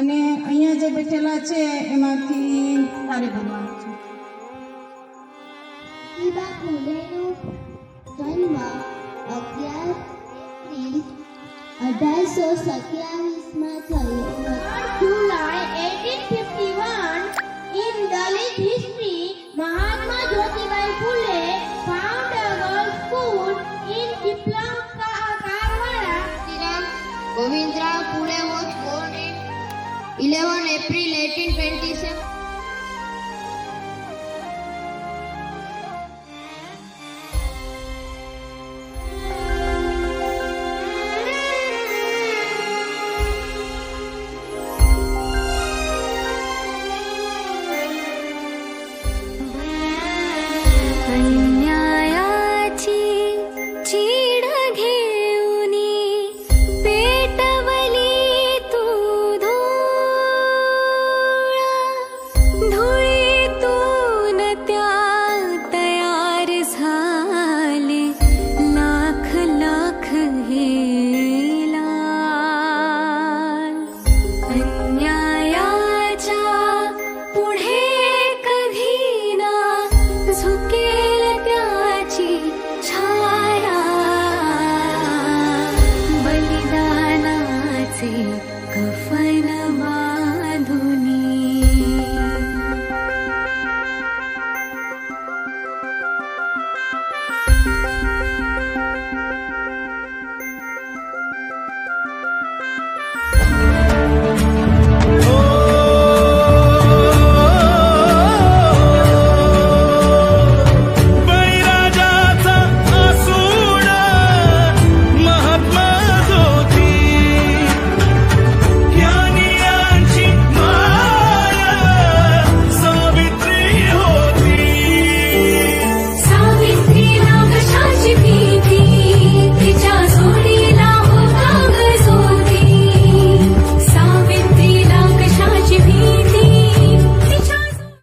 અને અહીંયા જે બેઠેલા છે એમાંથી તારે ભણવાનું છે જન્મ અગિયાર ત્રીસ અઢારસો સત્યાવીસમાં થયો July eighteen fifty one in Dalit history Mahatma Jyotibhai Phule found a girls school in ડિપ્લોમ કારવાડા Govindrao Pune eleven April eighteen twenty seven Thank you.